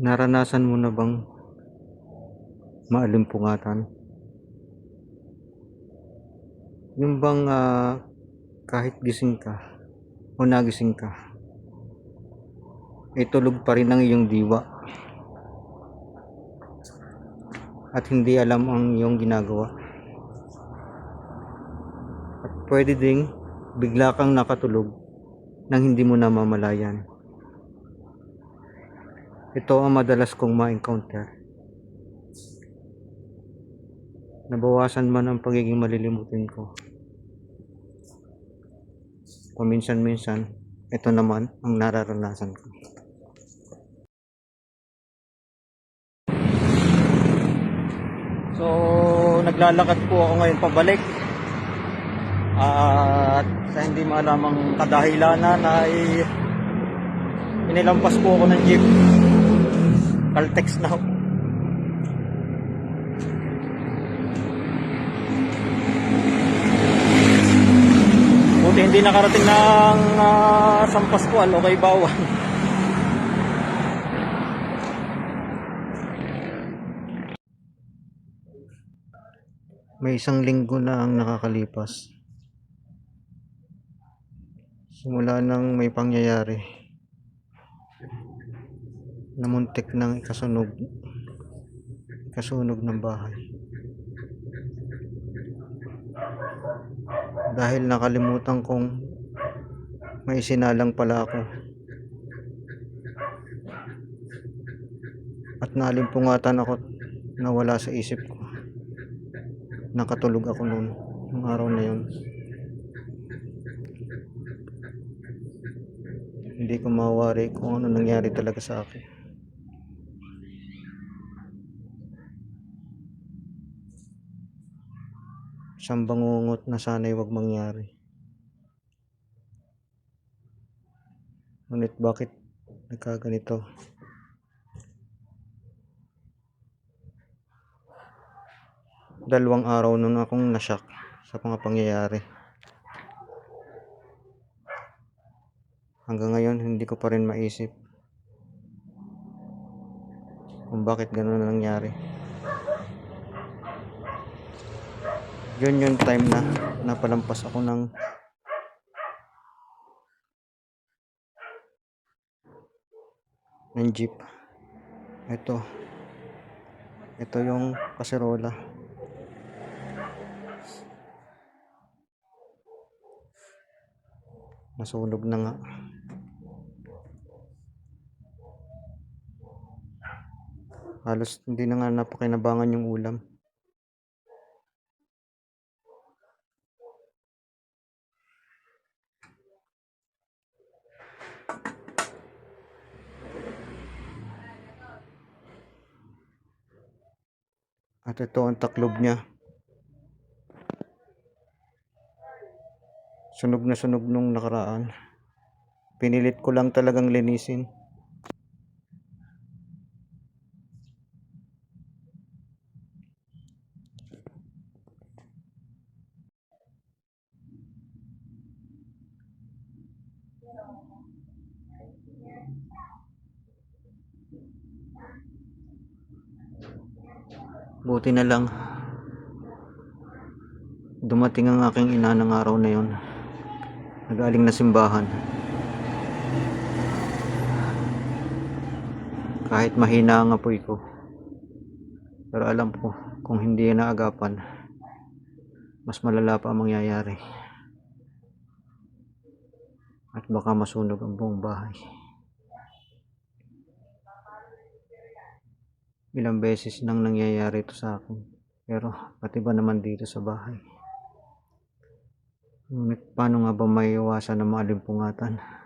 Naranasan mo na bang maalimpungatan? Yung bang ah, kahit gising ka o nagising ka, ay tulog pa rin ang iyong diwa at hindi alam ang iyong ginagawa. At pwede ding bigla kang nakatulog nang hindi mo namamalayan. Ito ang madalas kong ma-encounter. Nabawasan man ang pagiging malilimutin ko. Paminsan-minsan, ito naman ang nararanasan ko. So, naglalakad po ako ngayon pabalik. At sa hindi malamang kadahilanan ay inilampas po ako ng jeep. Caltex na ako. Buti hindi nakarating ng uh, San Pascual o kay Bawan. May isang linggo na ang nakakalipas. Simula nang may pangyayari. Namuntik ng ikasunog. Ikasunog ng bahay. Dahil nakalimutan kong may sinalang pala ako. At nalimpungatan ako na wala sa isip ko. Nakatulog ako noon, nung araw na yun. Hindi ko mawari kung ano nangyari talaga sa akin. Isang bangungot na sana'y wag mangyari. Ngunit bakit nagkaganito? Dalawang araw nun akong nasyak sa mga pangyayari. Hanggang ngayon hindi ko pa rin maisip kung bakit ganun ang nangyari. Yun yung time na napalampas ako ng ng jeep. Ito. Ito yung kaserola. Nasunog na nga. Halos hindi na nga napakinabangan yung ulam. At ito ang taklob niya. Sunog na sunog nung nakaraan. Pinilit ko lang talagang linisin. Buti na lang. Dumating ang aking ina ng araw na yon. Nagaling na simbahan. Kahit mahina ang apoy ko. Pero alam ko, kung hindi naagapan, mas malala pa ang mangyayari. At baka masunog ang buong bahay. Ilang beses nang nangyayari ito sa akin. Pero pati ba naman dito sa bahay? Ngunit paano nga ba may iwasan ng maalimpungatan?